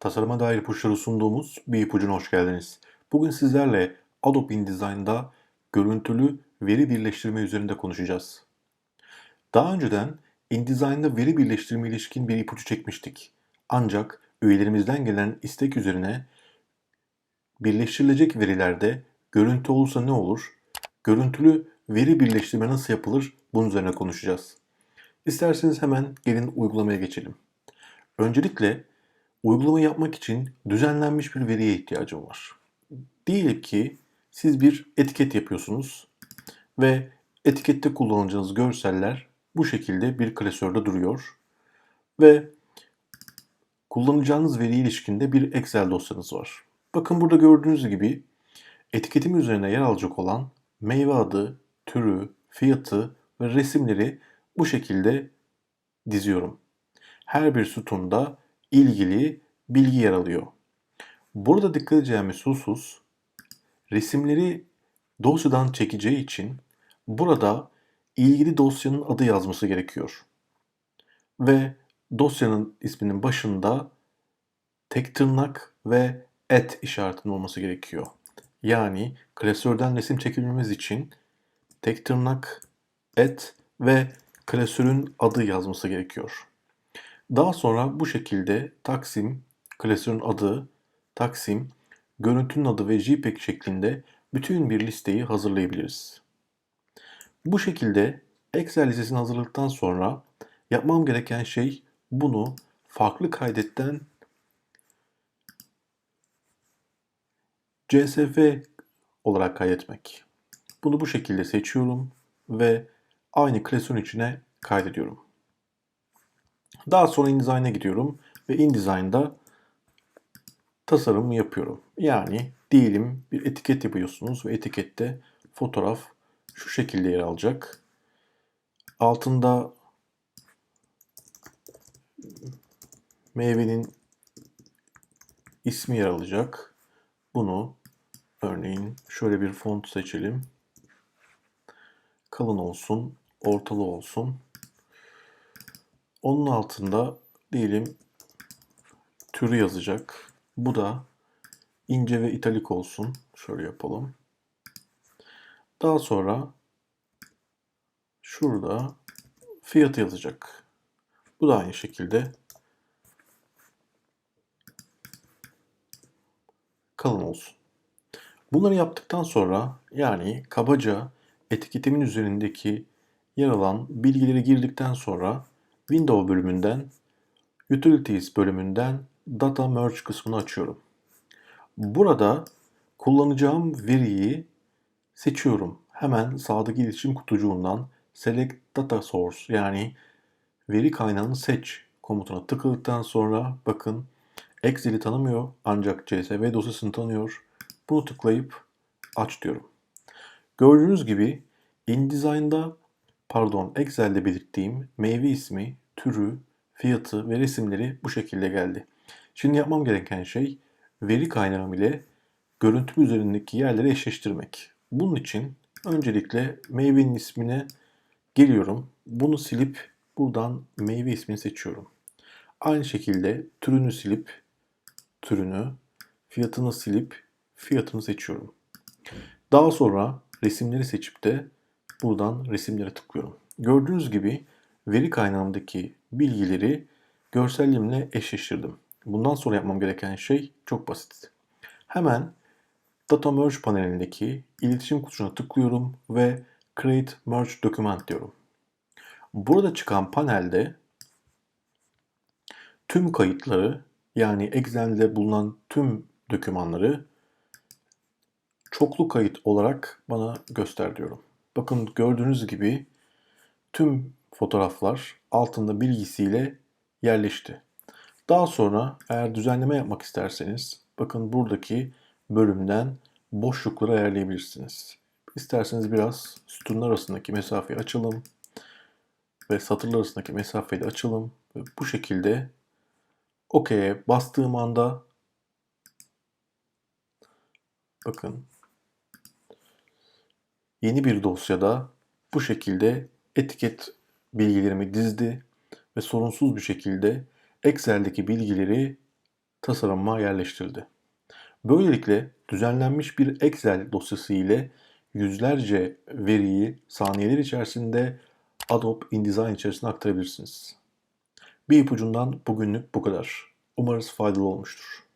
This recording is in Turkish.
Tasarıma dair ipuçları sunduğumuz bir ipucuna hoş geldiniz. Bugün sizlerle Adobe InDesign'da görüntülü veri birleştirme üzerinde konuşacağız. Daha önceden InDesign'da veri birleştirme ilişkin bir ipucu çekmiştik. Ancak üyelerimizden gelen istek üzerine birleştirilecek verilerde görüntü olursa ne olur, görüntülü veri birleştirme nasıl yapılır bunun üzerine konuşacağız. İsterseniz hemen gelin uygulamaya geçelim. Öncelikle uygulama yapmak için düzenlenmiş bir veriye ihtiyacım var. Diyelim ki siz bir etiket yapıyorsunuz ve etikette kullanacağınız görseller bu şekilde bir klasörde duruyor ve kullanacağınız veriye ilişkinde bir Excel dosyanız var. Bakın burada gördüğünüz gibi etiketim üzerine yer alacak olan meyve adı, türü, fiyatı ve resimleri bu şekilde diziyorum. Her bir sütunda ilgili bilgi yer alıyor. Burada dikkat edeceğimiz husus resimleri dosyadan çekeceği için burada ilgili dosyanın adı yazması gerekiyor. Ve dosyanın isminin başında tek tırnak ve et işaretinin olması gerekiyor. Yani klasörden resim çekebilmemiz için tek tırnak, et ve klasörün adı yazması gerekiyor. Daha sonra bu şekilde Taksim, klasörün adı, Taksim, görüntünün adı ve JPEG şeklinde bütün bir listeyi hazırlayabiliriz. Bu şekilde Excel listesini hazırladıktan sonra yapmam gereken şey bunu farklı kaydetten CSV olarak kaydetmek. Bunu bu şekilde seçiyorum ve aynı klasörün içine kaydediyorum. Daha sonra InDesign'a gidiyorum ve InDesign'da tasarımı yapıyorum. Yani diyelim bir etiket yapıyorsunuz ve etikette fotoğraf şu şekilde yer alacak. Altında meyvenin ismi yer alacak. Bunu örneğin şöyle bir font seçelim. Kalın olsun, ortalı olsun. Onun altında diyelim türü yazacak. Bu da ince ve italik olsun. Şöyle yapalım. Daha sonra şurada fiyatı yazacak. Bu da aynı şekilde kalın olsun. Bunları yaptıktan sonra yani kabaca etiketimin üzerindeki yer alan bilgileri girdikten sonra Window bölümünden Utilities bölümünden Data Merge kısmını açıyorum. Burada kullanacağım veriyi seçiyorum. Hemen sağdaki iletişim kutucuğundan Select Data Source yani veri kaynağını seç komutuna tıkladıktan sonra bakın Excel'i tanımıyor ancak CSV dosyasını tanıyor. Bunu tıklayıp aç diyorum. Gördüğünüz gibi InDesign'da pardon Excel'de belirttiğim meyve ismi, türü, fiyatı ve resimleri bu şekilde geldi. Şimdi yapmam gereken şey veri kaynağım ile görüntüm üzerindeki yerleri eşleştirmek. Bunun için öncelikle meyvenin ismine geliyorum. Bunu silip buradan meyve ismini seçiyorum. Aynı şekilde türünü silip türünü, fiyatını silip fiyatını seçiyorum. Daha sonra resimleri seçip de buradan resimlere tıklıyorum. Gördüğünüz gibi veri kaynağımdaki bilgileri görselliğimle eşleştirdim. Bundan sonra yapmam gereken şey çok basit. Hemen Data Merge panelindeki iletişim kutusuna tıklıyorum ve Create Merge Document diyorum. Burada çıkan panelde tüm kayıtları yani Excel'de bulunan tüm dokümanları çoklu kayıt olarak bana göster diyorum. Bakın gördüğünüz gibi tüm fotoğraflar altında bilgisiyle yerleşti. Daha sonra eğer düzenleme yapmak isterseniz bakın buradaki bölümden boşlukları ayarlayabilirsiniz. İsterseniz biraz sütunlar arasındaki mesafeyi açalım ve satırlar arasındaki mesafeyi de açalım. Ve bu şekilde OK'ye bastığım anda bakın yeni bir dosyada bu şekilde etiket bilgilerimi dizdi ve sorunsuz bir şekilde Excel'deki bilgileri tasarıma yerleştirildi. Böylelikle düzenlenmiş bir Excel dosyası ile yüzlerce veriyi saniyeler içerisinde Adobe InDesign içerisine aktarabilirsiniz. Bir ipucundan bugünlük bu kadar. Umarız faydalı olmuştur.